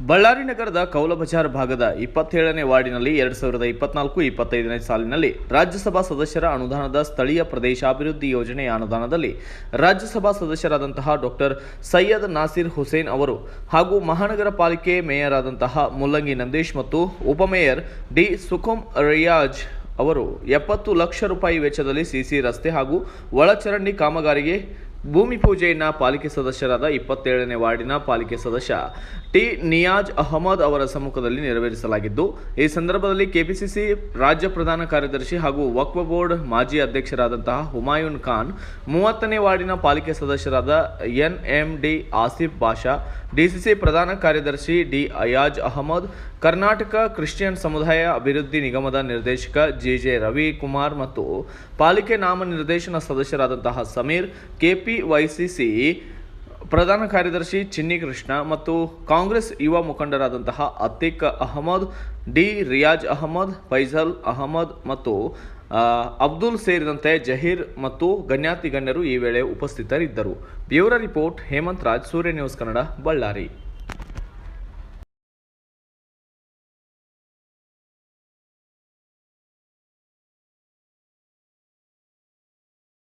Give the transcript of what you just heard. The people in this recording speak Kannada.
ಬಳ್ಳಾರಿ ನಗರದ ಕೌಲಬಜಾರ್ ಭಾಗದ ಇಪ್ಪತ್ತೇಳನೇ ವಾರ್ಡಿನಲ್ಲಿ ಎರಡು ಸಾವಿರದ ಇಪ್ಪತ್ನಾಲ್ಕು ಇಪ್ಪತ್ತೈದನೇ ಸಾಲಿನಲ್ಲಿ ರಾಜ್ಯಸಭಾ ಸದಸ್ಯರ ಅನುದಾನದ ಸ್ಥಳೀಯ ಪ್ರದೇಶಾಭಿವೃದ್ಧಿ ಯೋಜನೆಯ ಅನುದಾನದಲ್ಲಿ ರಾಜ್ಯಸಭಾ ಸದಸ್ಯರಾದಂತಹ ಡಾಕ್ಟರ್ ಸೈಯದ್ ನಾಸಿರ್ ಹುಸೇನ್ ಅವರು ಹಾಗೂ ಮಹಾನಗರ ಪಾಲಿಕೆ ಮೇಯರ್ ಆದಂತಹ ಮುಲ್ಲಂಗಿ ನಂದೇಶ್ ಮತ್ತು ಉಪಮೇಯರ್ ಡಿ ಸುಖಮ್ ರಿಯಾಜ್ ಅವರು ಎಪ್ಪತ್ತು ಲಕ್ಷ ರೂಪಾಯಿ ವೆಚ್ಚದಲ್ಲಿ ಸಿಸಿ ರಸ್ತೆ ಹಾಗೂ ಒಳಚರಂಡಿ ಕಾಮಗಾರಿಗೆ ಭೂಮಿ ಪೂಜೆಯನ್ನ ಪಾಲಿಕೆ ಸದಸ್ಯರಾದ ಇಪ್ಪತ್ತೇಳನೇ ವಾರ್ಡಿನ ಪಾಲಿಕೆ ಸದಸ್ಯ ಟಿ ನಿಯಾಜ್ ಅಹಮದ್ ಅವರ ಸಮ್ಮುಖದಲ್ಲಿ ನೆರವೇರಿಸಲಾಗಿದ್ದು, ಈ ಸಂದರ್ಭದಲ್ಲಿ ಕೆಪಿಸಿಸಿ ರಾಜ್ಯ ಪ್ರಧಾನ ಕಾರ್ಯದರ್ಶಿ ಹಾಗೂ ವಕ್ವ ಬೋರ್ಡ್ ಮಾಜಿ ಅಧ್ಯಕ್ಷರಾದಂತಹ ಹುಮಾಯೂನ್ ಖಾನ್, ಮೂವತ್ತನೇ ವಾರ್ಡಿನ ಪಾಲಿಕೆ ಸದಸ್ಯರಾದ N M D Asif Basha DCC ಪ್ರಧಾನ ಕಾರ್ಯದರ್ಶಿ ಡಿ ಅಯಾಜ್ ಅಹಮದ್, ಕರ್ನಾಟಕ ಕ್ರಿಶ್ಚಿಯನ್ ಸಮುದಾಯ ಅಭಿವೃದ್ಧಿ ನಿಗಮದ ನಿರ್ದೇಶಕ ಜೆ ಜೆ ರವಿಕುಮಾರ್ ಮತ್ತು ಪಾಲಿಕೆ ನಾಮನಿರ್ದೇಶನ ಸದಸ್ಯರಾದಂತಹ ಸಮೀರ್, ಕೆಪಿವೈಸಿಸಿ ಪ್ರಧಾನ ಕಾರ್ಯದರ್ಶಿ ಚಿನ್ನಿ ಕೃಷ್ಣ ಮತ್ತು ಕಾಂಗ್ರೆಸ್ ಯುವ ಮುಖಂಡರಾದಂತಹ ಅತಿಕ್ ಅಹಮದ್, ಡಿ ರಿಯಾಜ್ ಅಹಮದ್ ಫೈಜಲ್ ಅಹಮದ್ ಮತ್ತು ಅಬ್ದುಲ್ ಸೇರಿದಂತೆ ಜಹೀರ್ ಮತ್ತು ಗಣ್ಯಾತಿ ಗಣ್ಯರು ಈ ವೇಳೆ ಉಪಸ್ಥಿತರಿದ್ದರು. Bureau report Hemant Raj, Surya news Kannada, Ballari.